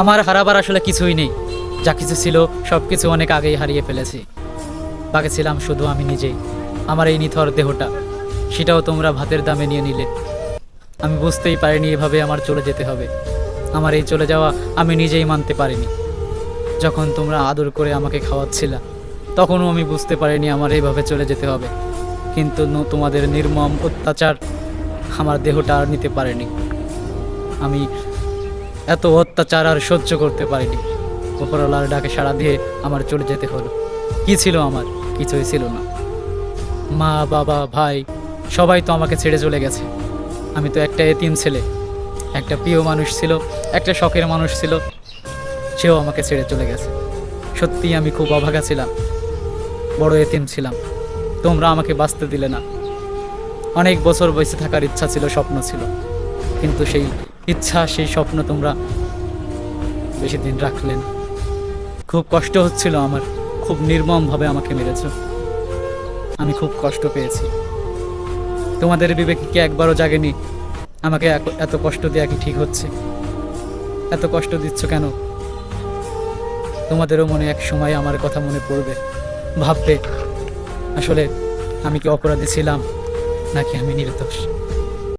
আমার হারাবার আসলে কিছুই নেই। যা কিছু ছিল সব কিছু অনেক আগেই হারিয়ে ফেলেছি। বাকি ছিলাম শুধু আমি নিজেই। আমার এই নিথর দেহটা, সেটাও তোমরা ভাতের দামে নিয়ে নিলে। আমি বুঝতেই পারিনি এভাবে আমার চলে যেতে হবে। আমার এই চলে যাওয়া আমি নিজেই মানতে পারিনি। যখন তোমরা আদর করে আমাকে খাওয়াচ্ছিলা, তখনও আমি বুঝতে পারিনি আমার এইভাবে চলে যেতে হবে। কিন্তু তোমাদের নির্মম অত্যাচার আমার দেহটা আর নিতে পারেনি। আমি এত অত্যাচার আর সহ্য করতে পারিনি। ওপরওয়ালার ডাকে সাড়া দিয়ে আমার চলে যেতে হলো। কি ছিল আমার? কিছুই ছিল না। মা, বাবা, ভাই, সবাই তো আমাকে ছেড়ে চলে গেছে। আমি তো একটা এতিম ছেলে। একটা প্রিয় মানুষ ছিল, একটা শখের মানুষ ছিল। সেও আমাকে ছেড়ে চলে গেছে। সত্যি আমি খুব অভাগা ছিলাম। বড় এতিম ছিলাম। তোমরা আমাকে বাঁচতে দিলে না। অনেক বছর বেঁচে থাকার ইচ্ছা ছিল, স্বপ্ন ছিল। কিন্তু সেই ইচ্ছা, সেই স্বপ্ন তোমরা বেশি দিন রাখলেন। খুব কষ্ট হচ্ছিল আমার। খুব নির্মমভাবে আমাকে মেরেছ। আমি খুব কষ্ট পেয়েছি। তোমাদের বিবেকে কি একবারও জাগেনি? আমাকে এত কষ্ট দেওয়া কি ঠিক হচ্ছে? এত কষ্ট দিচ্ছ কেন? তোমাদেরও মনে এক সময় আমার কথা মনে পড়বে। ভাববে, আসলে আমি কি অপরাধী ছিলাম, নাকি আমি নির্দোষ?